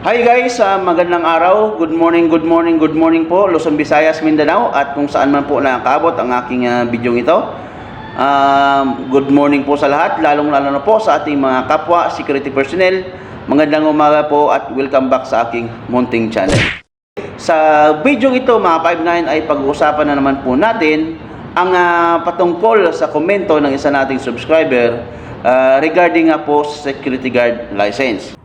Hi guys, ah, magandang araw. Good morning, good morning, good morning po Luzon, Visayas, Mindanao at kung saan man po nakakabot ang aking ah, video ito. Um, good morning po sa lahat, lalong-lalo na po sa ating mga kapwa security personnel. Magandang umaga po at welcome back sa aking munting channel. Sa video ito mga 59 ay pag-uusapan na naman po natin ang ah, patungkol sa komento ng isa nating subscriber ah, regarding nga po security guard license.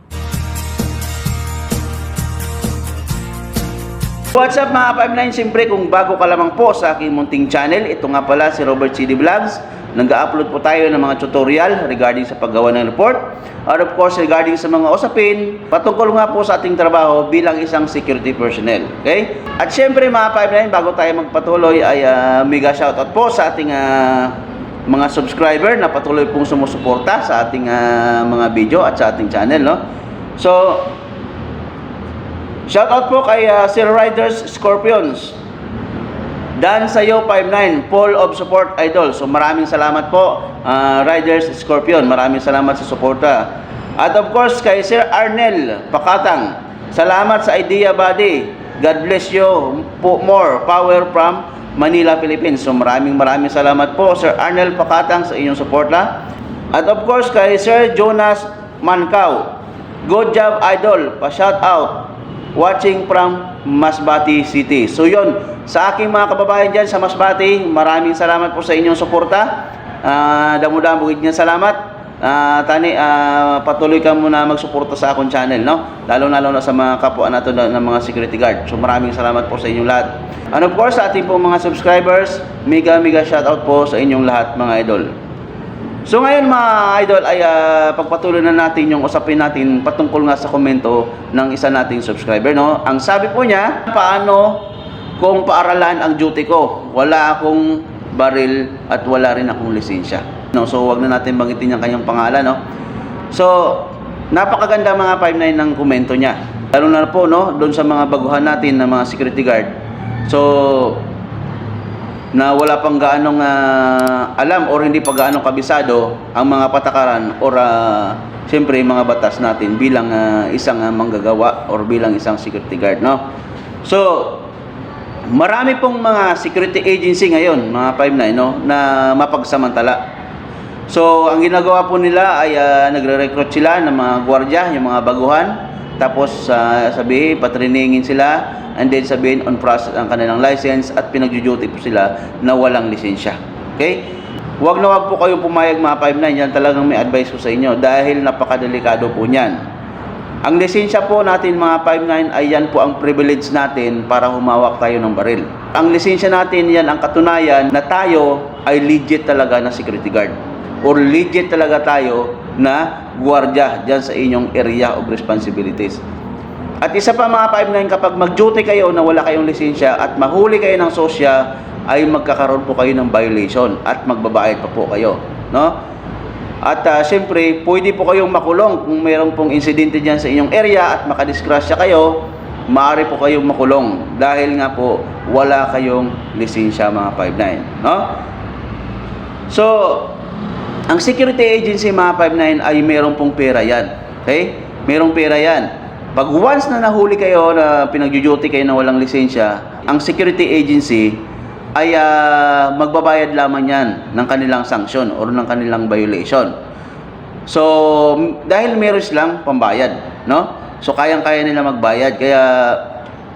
What's up mga 59? Siyempre kung bago ka lamang po sa aking munting channel, ito nga pala si Robert CD Vlogs. Nag-upload po tayo ng mga tutorial regarding sa paggawa ng report. Or of course regarding sa mga usapin patungkol nga po sa ating trabaho bilang isang security personnel. Okay? At siyempre mga 59, bago tayo magpatuloy ay uh, mega shoutout po sa ating ah, mga subscriber na patuloy pong sumusuporta sa ating ah, mga video at sa ating channel. No? So, Shoutout po kay uh, Sir Riders Scorpions. Dan Sayo 59, Paul of Support Idol. So maraming salamat po uh, Riders Scorpion. Maraming salamat sa suporta. At of course kay Sir Arnel Pakatang. Salamat sa idea buddy. God bless you po more. Power from Manila, Philippines. So maraming maraming salamat po Sir Arnel Pakatang sa inyong suporta. At of course kay Sir Jonas Mancao. Good job idol. Pa-shout out watching from Masbati City. So yon sa aking mga kababayan dyan sa Masbati, maraming salamat po sa inyong suporta. Uh, damo-damo niya salamat. Ah, tani ah, patuloy ka muna magsuporta sa akong channel no lalo lalo na sa mga kapwa nato na, ng mga security guard so maraming salamat po sa inyong lahat and of course sa ating po mga subscribers mega mega shoutout po sa inyong lahat mga idol So ngayon mga idol ay ah, pagpatuloy na natin yung usapin natin patungkol nga sa komento ng isa nating subscriber no. Ang sabi po niya, paano kung paaralan ang duty ko? Wala akong baril at wala rin akong lisensya. No, so wag na natin banggitin yung kanyang pangalan no. So napakaganda mga 59 ng komento niya. Lalo na po no, doon sa mga baguhan natin na mga security guard. So na wala pang gaanong ah, alam or hindi pa gaanong kabisado ang mga patakaran or uh, siyempre mga batas natin bilang ah, isang ah, manggagawa or bilang isang security guard no so marami pong mga security agency ngayon mga 59 no na mapagsamantala So, ang ginagawa po nila ay ah, nagre-recruit sila ng mga gwardiya, yung mga baguhan. Tapos, uh, sabihin, patreningin sila. And then, sabihin, on process ang kanilang license at pinag-duty po sila na walang lisensya. Okay? Huwag na huwag po kayong pumayag mga 5'9". Yan talagang may advice ko sa inyo dahil napakadelikado po niyan. Ang lisensya po natin mga 5'9 ay yan po ang privilege natin para humawak tayo ng baril. Ang lisensya natin yan ang katunayan na tayo ay legit talaga na security guard or legit talaga tayo na gwardiya dyan sa inyong area of responsibilities. At isa pa mga 5'9 kapag mag-duty kayo na wala kayong lisensya at mahuli kayo ng sosya ay magkakaroon po kayo ng violation at magbabayad pa po kayo, no? At uh, siyempre, pwede po kayong makulong kung mayroon pong insidente diyan sa inyong area at makadisgrasya kayo, maaari po kayong makulong dahil nga po wala kayong lisensya mga 5'9, no? So, ang security agency mga 59 ay meron pong pera yan. Okay? Merong pera yan. Pag once na nahuli kayo na pinag-duty kayo na walang lisensya, ang security agency ay ah, magbabayad lamang yan ng kanilang sanction or ng kanilang violation. So, dahil meron silang pambayad, no? So, kayang-kaya nila magbayad. Kaya,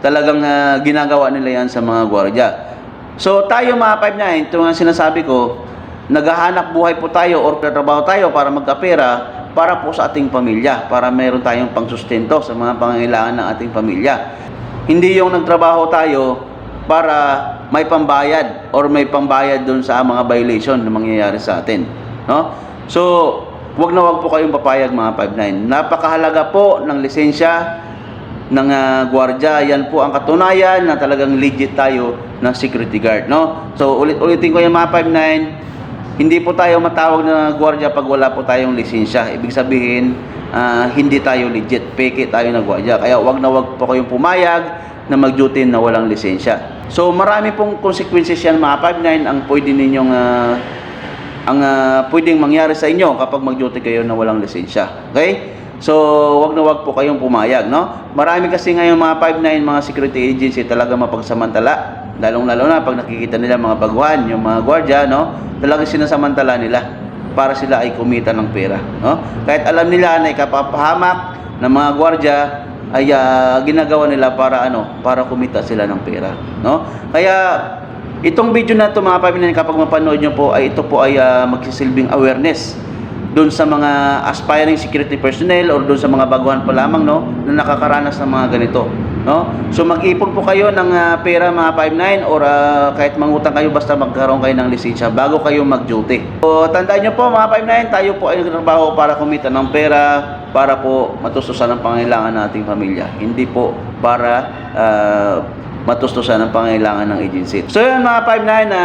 talagang ah, ginagawa nila yan sa mga gwardiya. So, tayo mga 5'9", ito nga sinasabi ko, naghahanap buhay po tayo or trabaho tayo para magkapera para po sa ating pamilya, para meron tayong pangsustento sa mga pangangailangan ng ating pamilya. Hindi yung nagtrabaho tayo para may pambayad or may pambayad doon sa mga violation na mangyayari sa atin. No? So, wag na wag po kayong papayag mga 59. Napakahalaga po ng lisensya ng uh, gwardiya. Yan po ang katunayan na talagang legit tayo na security guard. No? So, ulit-ulitin ko yung mga 59 hindi po tayo matawag na gwardiya pag wala po tayong lisensya. Ibig sabihin, ah, hindi tayo legit. Peke tayo na gwardiya. Kaya wag na wag po kayong pumayag na mag-duty na walang lisensya. So marami pong consequences yan mga 5'9 ang pwede ninyong ah, ang ah, pwedeng mangyari sa inyo kapag mag-duty kayo na walang lisensya. Okay? So, wag na wag po kayong pumayag, no? Marami kasi ngayon mga 5-9 mga security agency talaga mapagsamantala. Lalong-lalo na pag nakikita nila mga baguhan, yung mga gwardiya, no? Talagang sinasamantala nila para sila ay kumita ng pera, no? Kahit alam nila na ikapapahamak ng mga gwardiya ay ah, ginagawa nila para ano, para kumita sila ng pera, no? Kaya itong video na to mga 5-9 kapag mapanood nyo po ay ito po ay ah, magsisilbing awareness doon sa mga aspiring security personnel or doon sa mga baguhan pa lamang no na nakakaranas ng mga ganito no? So mag-ipon po kayo ng ah, pera mga 59 or ah, kahit mangutang kayo basta magkaroon kayo ng lisensya bago kayo mag-duty. So tandaan nyo po mga 59 tayo po ay nagtrabaho para kumita ng pera para po matustusan ang pangailangan nating pamilya. Hindi po para ah, matustusan ang pangailangan ng agency. So yun mga 59 na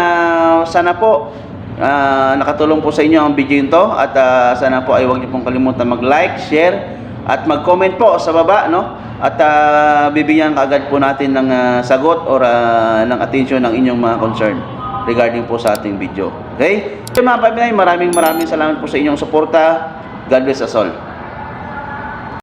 sana po Ah, nakatulong po sa inyo ang video ito at ah, sana po ay huwag niyo pong kalimutan mag-like, share at mag-comment po sa baba no at ah, bibigyan kaagad po natin ng ah, sagot or ah, ng attention ng inyong mga concern regarding po sa ating video. Okay? So mga pamilya, maraming maraming salamat po sa inyong suporta. God bless us all.